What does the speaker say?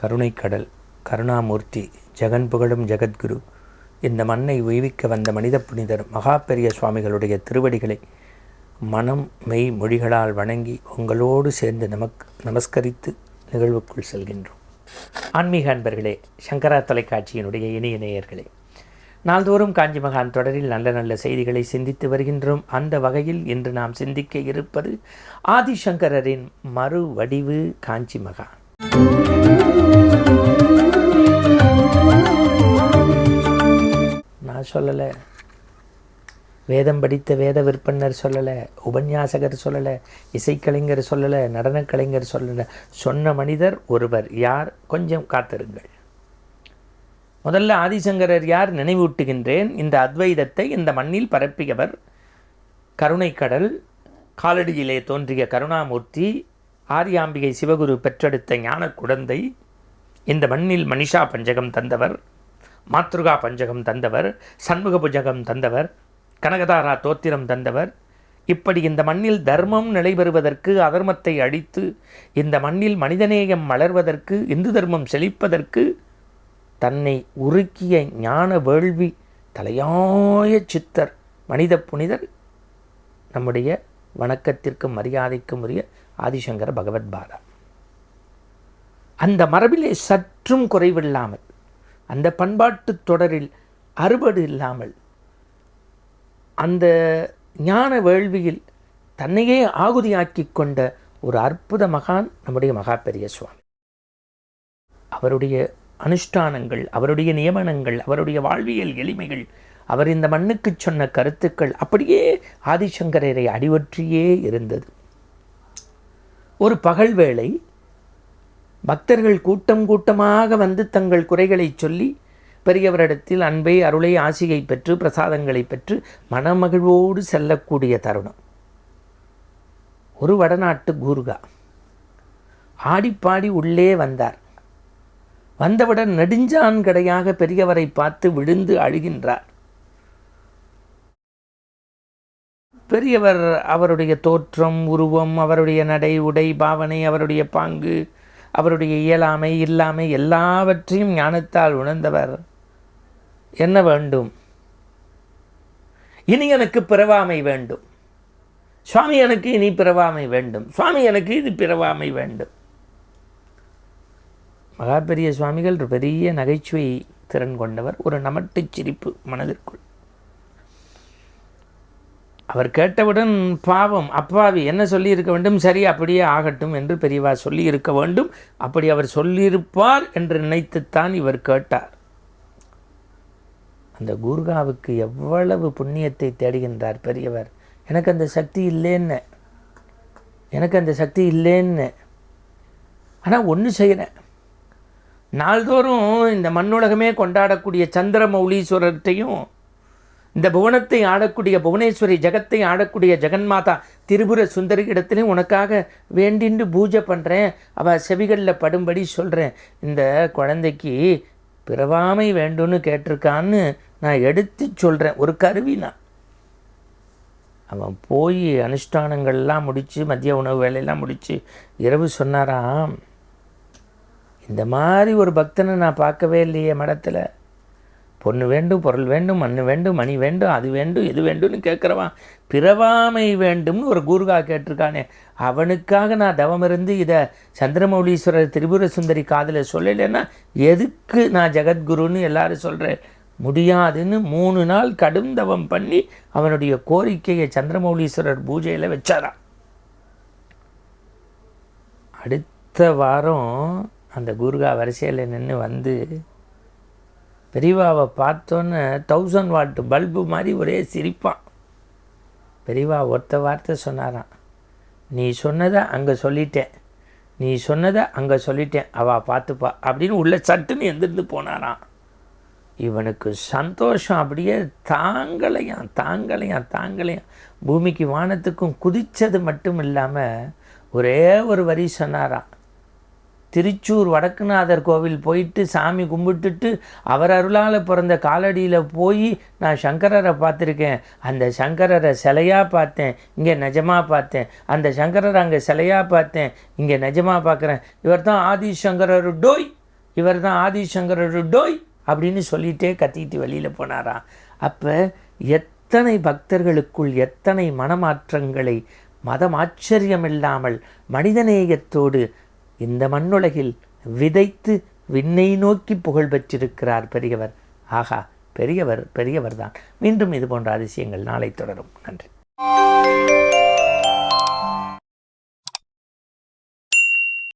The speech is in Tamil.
கருணைக்கடல் கருணாமூர்த்தி ஜெகன் புகழும் ஜெகத்குரு இந்த மண்ணை உய்விக்க வந்த மனித புனிதர் மகா பெரிய சுவாமிகளுடைய திருவடிகளை மனம் மெய் மொழிகளால் வணங்கி உங்களோடு சேர்ந்து நமக்கு நமஸ்கரித்து நிகழ்வுக்குள் செல்கின்றோம். ஆன்மீக அன்பர்களே சங்கரா தொலைக்காட்சியினுடைய இணைய நேயர்களே நாள்தோறும் காஞ்சி மகான் தொடரில் நல்ல நல்ல செய்திகளை சிந்தித்து வருகின்றோம். அந்த வகையில் இன்று நாம் சிந்திக்க இருப்பது ஆதிசங்கரின் மறு வடிவு காஞ்சி மகான். நான் சொல்லலை. வேதம் படித்த வேத விற்பனர் சொல்லலை. உபன்யாசகர் சொல்லலை. இசைக்கலைஞர் சொல்லலை. நடனக்கலைஞர் சொல்லலை. சொன்ன மனிதர் ஒருவர். யார்? கொஞ்சம் காத்திருங்கள். முதல்ல ஆதிசங்கரர் யார் நினைவூட்டுகின்றேன்? இந்த அத்வைதத்தை இந்த மண்ணில் பரப்பியவர் கருணைக்கடல் காலடியிலே தோன்றிய கருணாமூர்த்தி ஆரியாம்பிகை சிவகுரு பெற்றெடுத்த ஞான குழந்தை இந்த மண்ணில் மனிஷா பஞ்சகம் தந்தவர் மாத்ருகா பஞ்சகம் தந்தவர் சண்முக புஜகம் தந்தவர் கனகதாரா தோத்திரம் தந்தவர். இப்படி இந்த மண்ணில் தர்மம் நிலைபெறுவதற்கு அதர்மத்தை அழித்து இந்த மண்ணில் மனிதநேயம் மலர்வதற்கு இந்து தர்மம் செழிப்பதற்கு தன்னை உருக்கிய ஞான வேள்வி தலையாய சித்தர் மனித புனிதர் நம்முடைய வணக்கத்திற்கும் மரியாதைக்கும் உரிய ஆதிசங்கர பகவத்பாதா அந்த மரபிலே சற்றும் குறைவில்லாமல் அந்த பண்பாட்டு தொடரில் அறுபடு இல்லாமல் அந்த ஞான வேள்வியில் தன்னையே ஆகுதியாக்கி கொண்ட ஒரு அற்புத மகான் நம்முடைய மகா பெரிய சுவாமி. அவருடைய அனுஷ்டானங்கள் அவருடைய நியமனங்கள் அவருடைய வாழ்வியல் எளிமைகள் அவர் இந்த மண்ணுக்கு சொன்ன கருத்துக்கள் அப்படியே ஆதிசங்கரரை அடிவற்றியே இருந்தது. ஒரு பகல் வேளை பக்தர்கள் கூட்டம் கூட்டமாக வந்து தங்கள் குறைகளை சொல்லி பெரியவரிடத்தில் அன்பை அருளை ஆசியை பெற்று பிரசாதங்களை பெற்று மனமகிழ்வோடு செல்லக்கூடிய தருணம். ஒரு வடநாட்டு கூர்கா ஆடிப்பாடி உள்ளே வந்தார். வந்தவுடன் நெடுஞ்சான் கடையாக பெரியவரை பார்த்து விழுந்து அழுகின்றார். பெரியவர் அவருடைய தோற்றம் உருவம் அவருடைய நடை உடை பாவனை அவருடைய பாங்கு அவருடைய இயலாமை இல்லாமை எல்லாவற்றையும் ஞானத்தால் உணர்ந்தவர். என்ன வேண்டும்? இனி எனக்கு பிறவாமை வேண்டும். சுவாமி எனக்கு இனி பிறவாமை வேண்டும். சுவாமி எனக்கு இது பிறவாமை வேண்டும். மகாபெரிய சுவாமிகள் ஒரு பெரிய நகைச்சுவை திறன் கொண்டவர். ஒரு நமட்டு சிரிப்பு மனதிற்குள். அவர் கேட்டவுடன் பாவம் அப்பாவி என்ன சொல்லியிருக்க வேண்டும்? சரி அப்படியே ஆகட்டும் என்று பெரியவா சொல்லியிருக்க வேண்டும். அப்படி அவர் சொல்லியிருப்பார் என்று நினைத்துத்தான் இவர் கேட்டார். அந்த கூர்காவுக்கு எவ்வளவு புண்ணியத்தை தேடுகின்றார் பெரியவர். எனக்கு அந்த சக்தி இல்லைன்னு. எனக்கு அந்த சக்தி இல்லைன்னு. ஆனால் ஒன்று செய்கிறேன் நாள்தோறும் இந்த மண்ணுலகமே கொண்டாடக்கூடிய சந்திர மௌலீஸ்வரர்கிட்டையும் இந்த புவனத்தை ஆடக்கூடிய புவனேஸ்வரி ஜெகத்தை ஆடக்கூடிய ஜெகன்மாதா திரிபுர சுந்தரி இடத்துலையும் உனக்காக வேண்டின்னு பூஜை பண்ணுறேன் அவள் செவிகளில் படும்படி சொல்கிறேன் இந்த குழந்தைக்கு பிறவாமை வேண்டும்னு கேட்டிருக்கான்னு நான் எடுத்து சொல்கிறேன் ஒரு கருவி நான். அவன் போய் அனுஷ்டானங்கள்லாம் முடித்து மதிய உணவு வேலையெல்லாம் முடித்து இரவு சொன்னாராம் இந்த மாதிரி ஒரு பக்தனை நான் பார்க்கவே இல்லையே மடத்தில். பொண்ணு வேண்டும் பொருள் வேண்டும் மண் வேண்டும் மணி வேண்டும் அது வேண்டும் இது வேண்டும்னு கேட்குறவான் பிறவாமை வேண்டும்னு ஒரு கூர்கா கேட்டிருக்கானே. அவனுக்காக நான் தவம் இருந்து இதை சந்திரமௌலீஸ்வரர் திரிபுர சுந்தரி காதில் சொல்லலைன்னா எதுக்கு நான் ஜெகத்குருன்னு எல்லாரும் சொல்கிறேன் முடியாதுன்னு மூணு நாள் கடும் தவம் பண்ணி அவனுடைய கோரிக்கையை சந்திரமௌலீஸ்வரர் பூஜையில் வச்சாராம். அடுத்த வாரம் அந்த குருகா வரிசையில் நின்று வந்து பெரியவாவை பார்த்தோன்னே தௌசண்ட் வாட்டு பல்பு மாதிரி ஒரே சிரிப்பான். பெரியவா ஒருத்த வார்த்தை சொன்னாராம். நீ சொன்னதை அங்கே சொல்லிட்டேன். நீ சொன்னதை அங்கே சொல்லிட்டேன். அவள் பார்த்துப்பா அப்படின்னு உள்ளே சட்டுன்னு எந்திருந்து போனாராம். இவனுக்கு சந்தோஷம் அப்படியே தாங்கலையாம் தாங்கலையாம் தாங்கலையாம். பூமிக்கு வானத்துக்கும் குதித்தது மட்டும் இல்லாமல் ஒரே ஒரு வரி சொன்னாராம். திருச்சூர் வடக்குநாதர் கோவில் போயிட்டு சாமி கும்பிட்டுட்டு அவர் அருளால் பிறந்த காலடியில் போய் நான் சங்கரரை பார்த்துருக்கேன். அந்த சங்கரரை சிலையாக பார்த்தேன். இங்கே நிஜமாக பார்த்தேன். அந்த சங்கரரை அங்கே சிலையாக பார்த்தேன். இங்கே நிஜமாக பார்க்குறேன். இவர் தான் ஆதிசங்கரரு டோய். இவர் தான் ஆதிசங்கரரு டோய் அப்படின்னு சொல்லிட்டே கத்திக்கிட்டு வெளியில் போனாராம். அப்போ எத்தனை பக்தர்களுக்குள் எத்தனை மனமாற்றங்களை மதம் ஆச்சரியமில்லாமல் மனிதநேயத்தோடு இந்த மண்ணுலகில் விதைத்து விண்ணை நோக்கி புகழ் பெற்றிருக்கிறார் பெரியவர். ஆகா பெரியவர் பெரியவர் தான். மீண்டும் இது போன்ற அதிசயங்கள் நாளை தொடரும். நன்றி.